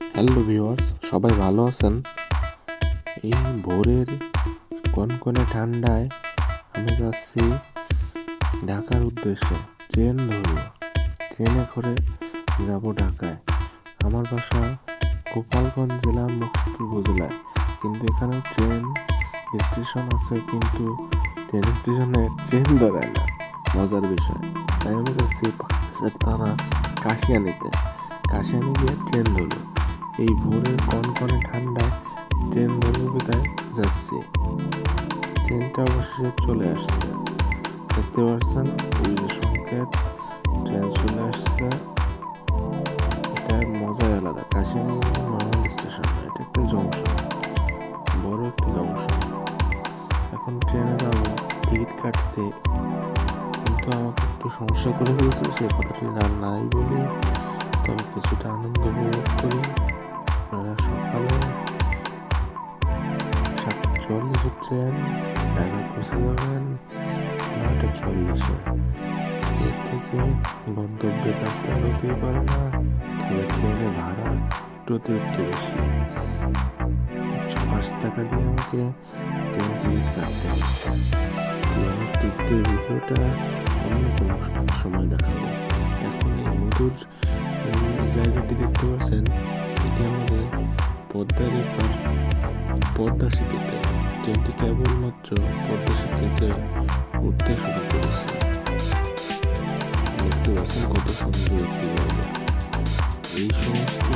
Hello viewers সবাই ভালো আছেন? এই ভোরের কনকনে ঠান্ডায় আমি যাচ্ছি ঢাকার উদ্দেশ্যে। ট্রেন ধরব। ট্রেনে করে যাব ঢাকায়। আমার বাসা গোপালগঞ্জ জেলার মুক্তিপুর উপজেলায় কিন্তু এখানে ট্রেন স্টেশন আছে, কিন্তু ট্রেন স্টেশনে ট্রেন ধরায় না। মজার বিষয়। তাই আমি যাচ্ছি পাশের থানা কাশিয়ানিতে। কাশিয়ানি গিয়ে ট্রেন ধরবো। এই ভোরের কনকনে ঠান্ডায় ট্রেন ধরবো বিদায় যাচ্ছি। ট্রেনটা অবশেষে চলে আসছে। দেখতে পাচ্ছেন যে সংকেত, ট্রেন চলে আসছে। এটার মজাই আলাদা। কাশিয়ানি নর্মাল স্টেশন এটা একটা জংশন। বড় একটি জংশন। এখন ট্রেনে যাব, টিকিট কাটছে। কিন্তু আমাকে একটু সমস্যা করে ফেলছে সে কথাটি না নাই বলি তবে কিছুটা আনন্দ উপভোগ করি। আপনারা সকালে সাতটা চল্লিশের ট্রেন ঢাকা পৌঁছে যাবেন নয়টা চল্লিশে। এর থেকে গন্তব্যের রাস্তা হতেই পারে না, তবে ট্রেনে ভাড়া একটু অতিরিক্ত বেশি। একশো আশি টাকা দিয়ে আমাকে ট্রেন টিকিট কাটতে হয়েছে। ট্রেনের টিকিটের ভিডিওটা অন্য কোনো সময় দেখাবো। এখন এই মধুর জায়গাটি দেখতে পাচ্ছেন, এটি আমাদের পদ্মার এপার পদ্মা সেতুতে ট্রেনটি কেবলমাত্র পদ্মা সেতুতে উঠতে শুরু করেছে। দেখতে পাচ্ছেন কত সুন্দর একটি জায়গা। এই সমস্ত